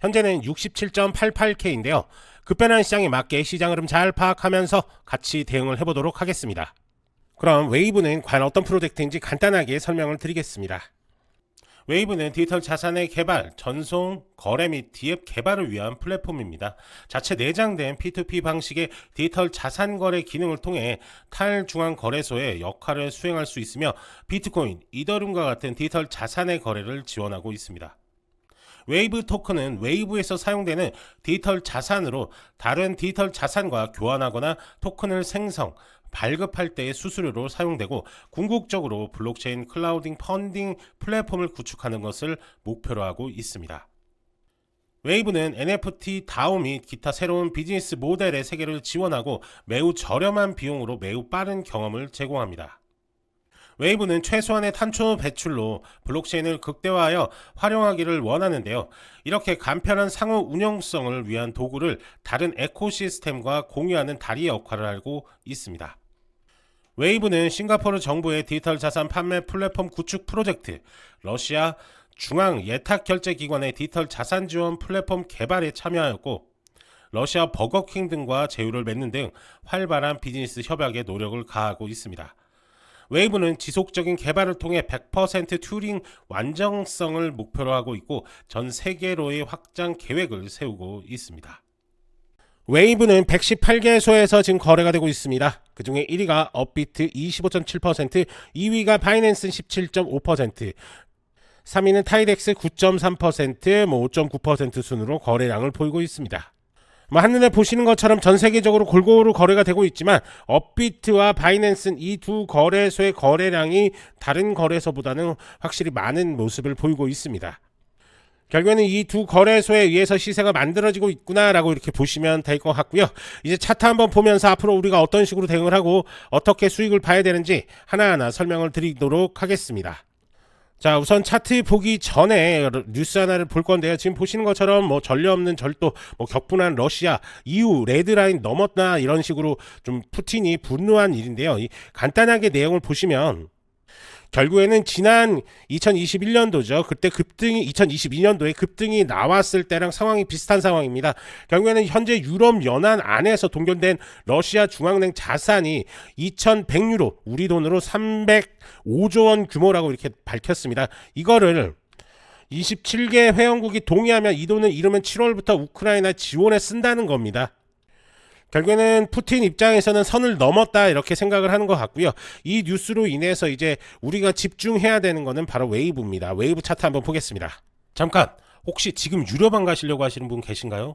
현재는 67.88K인데요. 급변한 시장에 맞게 시장 흐름 잘 파악하면서 같이 대응을 해보도록 하겠습니다. 그럼 웨이브는 과연 어떤 프로젝트인지 간단하게 설명을 드리겠습니다. 웨이브는 디지털 자산의 개발, 전송, 거래 및 디앱 개발을 위한 플랫폼입니다. 자체 내장된 P2P 방식의 디지털 자산 거래 기능을 통해 탈중앙 거래소의 역할을 수행할 수 있으며 비트코인, 이더룸과 같은 디지털 자산의 거래를 지원하고 있습니다. 웨이브 토큰은 웨이브에서 사용되는 디지털 자산으로 다른 디지털 자산과 교환하거나 토큰을 생성, 발급할 때의 수수료로 사용되고 궁극적으로 블록체인 클라우딩 펀딩 플랫폼을 구축하는 것을 목표로 하고 있습니다. 웨이브는 NFT, 다오 및 기타 새로운 비즈니스 모델의 세계를 지원하고 매우 저렴한 비용으로 매우 빠른 경험을 제공합니다. 웨이브는 최소한의 탄소 배출로 블록체인을 극대화하여 활용하기를 원하는데요. 이렇게 간편한 상호 운영성을 위한 도구를 다른 에코시스템과 공유하는 다리 역할을 하고 있습니다. 웨이브는 싱가포르 정부의 디지털 자산 판매 플랫폼 구축 프로젝트, 러시아 중앙 예탁 결제 기관의 디지털 자산 지원 플랫폼 개발에 참여하였고 러시아 버거킹 등과 제휴를 맺는 등 활발한 비즈니스 협약에 노력을 가하고 있습니다. 웨이브는 지속적인 개발을 통해 100% 튜링 완성성을 목표로 하고 있고 전 세계로의 확장 계획을 세우고 있습니다. 웨이브는 118개소에서 지금 거래가 되고 있습니다. 그 중에 1위가 업비트 25.7%, 2위가 바이낸스 17.5%, 3위는 타이덱스 9.3%, 뭐 5.9% 순으로 거래량을 보이고 있습니다. 뭐 한눈에 보시는 것처럼 전 세계적으로 골고루 거래가 되고 있지만 업비트와 바이낸스는 이 두 거래소의 거래량이 다른 거래소보다는 확실히 많은 모습을 보이고 있습니다. 결국에는 이 두 거래소에 의해서 시세가 만들어지고 있구나라고 이렇게 보시면 될 것 같고요. 이제 차트 한번 보면서 앞으로 우리가 어떤 식으로 대응을 하고 어떻게 수익을 봐야 되는지 하나하나 설명을 드리도록 하겠습니다. 자, 우선 차트 보기 전에 뉴스 하나를 볼 건데요. 지금 보시는 것처럼 뭐 전례 없는 절도, 뭐 격분한 러시아, 이후 레드라인 넘었나 이런 식으로 좀 푸틴이 분노한 일인데요. 이 간단하게 내용을 보시면 결국에는 지난 2021년도죠. 그때 급등이 2022년도에 급등이 나왔을 때랑 상황이 비슷한 상황입니다. 결국에는 현재 유럽 연안 안에서 동결된 러시아 중앙은행 자산이 2,100유로 우리 돈으로 305조 원 규모라고 이렇게 밝혔습니다. 이거를 27개 회원국이 동의하면 이 돈을 이르면 7월부터 우크라이나 지원에 쓴다는 겁니다. 결국에는 푸틴 입장에서는 선을 넘었다 이렇게 생각을 하는 것 같고요. 이 뉴스로 인해서 이제 우리가 집중해야 되는 거는 바로 웨이브입니다. 웨이브 차트 한번 보겠습니다. 잠깐 혹시 지금 유료방 가시려고 하시는 분 계신가요?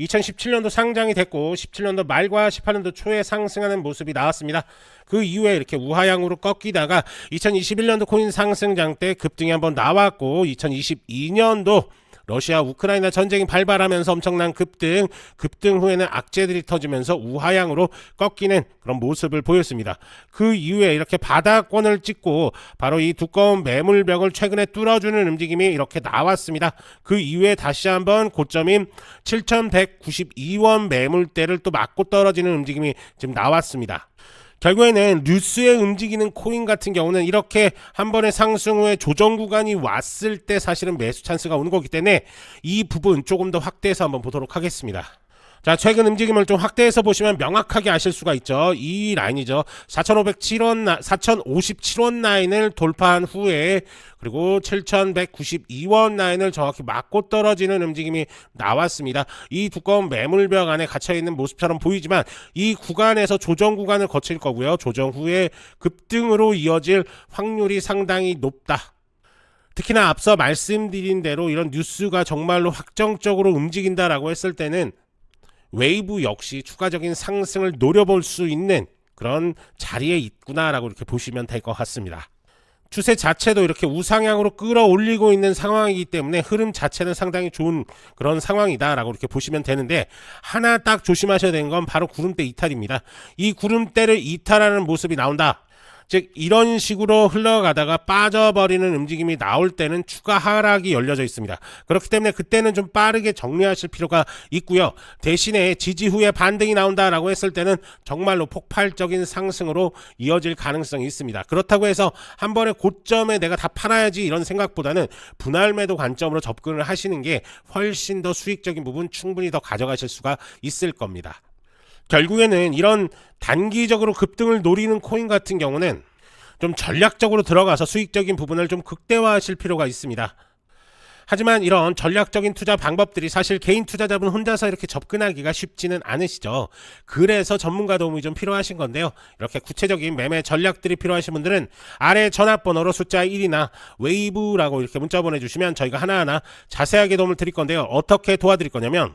2017년도 상장이 됐고 17년도 말과 18년도 초에 상승하는 모습이 나왔습니다. 그 이후에 이렇게 우하향으로 꺾이다가 2021년도 코인 상승장 때 급등이 한번 나왔고 2022년도 러시아 우크라이나 전쟁이 발발하면서 엄청난 급등, 급등 후에는 악재들이 터지면서 우하향으로 꺾이는 그런 모습을 보였습니다. 그 이후에 이렇게 바닥권을 찍고 바로 이 두꺼운 매물벽을 최근에 뚫어주는 움직임이 이렇게 나왔습니다. 그 이후에 다시 한번 고점인 7,192원 매물대를 또 맞고 떨어지는 움직임이 지금 나왔습니다. 결국에는 뉴스에 움직이는 코인 같은 경우는 이렇게 한 번의 상승 후에 조정 구간이 왔을 때 사실은 매수 찬스가 오는 거기 때문에 이 부분 조금 더 확대해서 한번 보도록 하겠습니다. 자, 최근 움직임을 좀 확대해서 보시면 명확하게 아실 수가 있죠. 이 라인이죠. 4,507원, 4,057원 라인을 돌파한 후에 그리고 7,192원 라인을 정확히 맞고 떨어지는 움직임이 나왔습니다. 이 두꺼운 매물벽 안에 갇혀 있는 모습처럼 보이지만 이 구간에서 조정 구간을 거칠 거고요. 조정 후에 급등으로 이어질 확률이 상당히 높다. 특히나 앞서 말씀드린 대로 이런 뉴스가 정말로 확정적으로 움직인다라고 했을 때는 웨이브 역시 추가적인 상승을 노려볼 수 있는 그런 자리에 있구나라고 이렇게 보시면 될 것 같습니다. 추세 자체도 이렇게 우상향으로 끌어올리고 있는 상황이기 때문에 흐름 자체는 상당히 좋은 그런 상황이다라고 이렇게 보시면 되는데 하나 딱 조심하셔야 되는 건 바로 구름대 이탈입니다. 이 구름대를 이탈하는 모습이 나온다. 즉 이런 식으로 흘러가다가 빠져버리는 움직임이 나올 때는 추가 하락이 열려져 있습니다. 그렇기 때문에 그때는 좀 빠르게 정리하실 필요가 있고요. 대신에 지지 후에 반등이 나온다라고 했을 때는 정말로 폭발적인 상승으로 이어질 가능성이 있습니다. 그렇다고 해서 한 번에 고점에 내가 다 팔아야지 이런 생각보다는 분할 매도 관점으로 접근을 하시는 게 훨씬 더 수익적인 부분 충분히 더 가져가실 수가 있을 겁니다. 결국에는 이런 단기적으로 급등을 노리는 코인 같은 경우는 좀 전략적으로 들어가서 수익적인 부분을 좀 극대화하실 필요가 있습니다. 하지만 이런 전략적인 투자 방법들이 사실 개인 투자자분 혼자서 이렇게 접근하기가 쉽지는 않으시죠. 그래서 전문가 도움이 좀 필요하신 건데요. 이렇게 구체적인 매매 전략들이 필요하신 분들은 아래 전화번호로 숫자 1이나 웨이브라고 이렇게 문자 보내주시면 저희가 하나하나 자세하게 도움을 드릴 건데요. 어떻게 도와드릴 거냐면